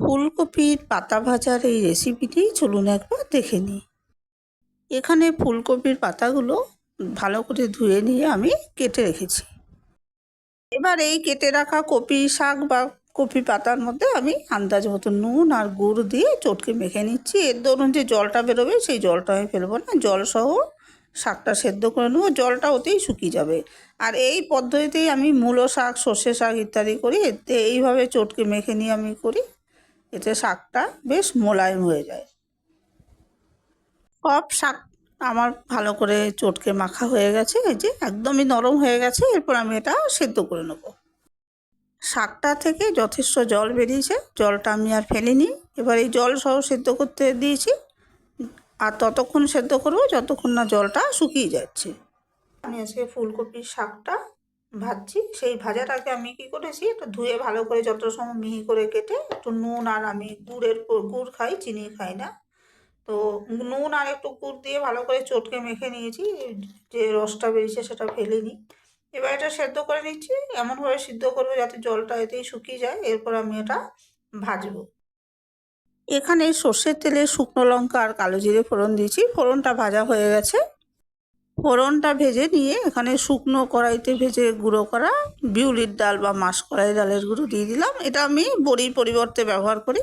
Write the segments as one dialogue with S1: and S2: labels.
S1: ফুলকপির পাতা ভাজার এই রেসিপিটি চলুন একবার দেখে নিই। এখানে ফুলকপির পাতাগুলো ভালো করে ধুয়ে নিয়ে আমি কেটে রেখেছি। এবার এই কেটে রাখা কপি শাক বা কপি পাতার মধ্যে আমি আন্দাজ মতো নুন আর গুড় দিয়ে চটকে মেখে নিচ্ছি। এর ধরুন যে জলটা বেরোবে, সেই জলটা আমি ফেলব না। জল সহ শাকটা সেদ্ধ করে নেব। জলটা ওতেই শুকিয়ে যাবে। আর এই পদ্ধতিতেই আমি মূলো শাক, সর্ষে শাক ইত্যাদি করি। এতে এইভাবে চটকে মেখে নিয়ে আমি করি। এতে শাকটা বেশ মোলায়েম হয়ে যায়। সব শাক আমার ভালো করে চটকে মাখা হয়ে গেছে, এই যে একদমই নরম হয়ে গেছে, এরপর আমি এটা সেদ্ধ করে নেব। শাকটা থেকে যথেষ্ট জল বেরিয়েছে, জলটা আমি আর ফেলিনি। এবার এই জল সহ সেদ্ধ করতে দিয়েছি, আর ততক্ষণ সেদ্ধ করব যতক্ষণ না জলটা শুকিয়ে যাচ্ছে। আমি আজকে ফুলকপির শাকটা ভাজছি। সেই ভাজাটাকে আমি কি করেছি, একটু ধুয়ে ভালো করে যত সময় মিহি করে কেটে একটু নুন আর আমি গুড়ের গুড় খাই, চিনি খাই না। তো নুন আর একটু গুড় দিয়ে ভালো করে চটকে মেখে নিয়েছি, যে রসটা বেরিয়েছে সেটা ফেলিনি এবার এটা সেদ্ধ করে নিচ্ছি, এমনভাবে সিদ্ধ করব যাতে জলটা এতেই শুকিয়ে যায়, এরপর আমি এটা ভাজবো। এখানে সর্ষের তেলে শুকনো লঙ্কা আর কালো জিরে ফোড়ন দিয়েছি, ফোড়নটা ভাজা হয়ে গেছে। ফোড়নটা ভেজে নিয়ে এখানে শুকনো কড়াইতে ভেজে গুঁড়ো করা বিউলির ডাল বা মাস কড়াই ডালের গুঁড়ো দিয়ে দিলাম। এটা আমি বড়ির পরিবর্তে ব্যবহার করি।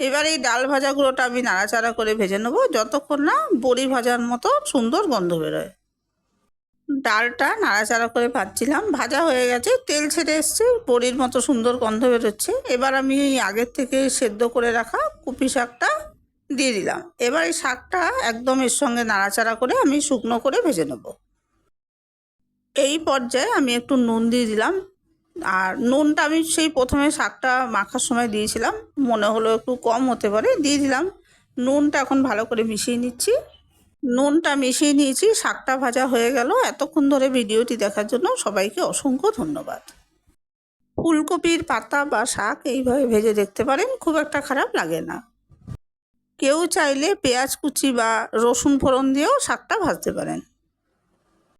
S1: এবার এই ডাল ভাজা গুঁড়োটা আমি নাড়াচাড়া করে ভেজে নেব, যতক্ষণ না বড়ি ভাজার মতো সুন্দর গন্ধ বেরোয়। ডালটা নাড়াচাড়া করে ভাজছিলাম, ভাজা হয়ে গেছে, তেল ছেড়ে এসছে, বড়ির মতো সুন্দর গন্ধ বেরোচ্ছে। এবার আমি এই আগের থেকে সেদ্ধ করে রাখা কুপি শাকটা দিয়ে দিলাম। এবার এই শাকটা একদম এর সঙ্গে নাড়াচাড়া করে আমি শুকনো করে ভেজে নেব। এই পর্যায়ে আমি একটু নুন দিয়ে দিলাম। আর নুনটা আমি সেই প্রথমে শাকটা মাখার সময় দিয়েছিলাম। মনে হলো একটু কম হতে পারে, দিয়ে দিলাম। নুনটা এখন ভালো করে মিশিয়ে নিচ্ছি। নুনটা মিশিয়ে নিয়েছি, শাকটা ভাজা হয়ে গেল। এতক্ষণ ধরে ভিডিওটি দেখার জন্য সবাইকে অসংখ্য ধন্যবাদ। ফুলকপির পাতা বা শাক এইভাবে ভেজে দেখতে পারেন, খুব একটা খারাপ লাগে না। কেউ চাইলে পেঁয়াজ কুচি বা রসুন ফোড়ন দিয়েও শাকটা ভাজতে পারেন।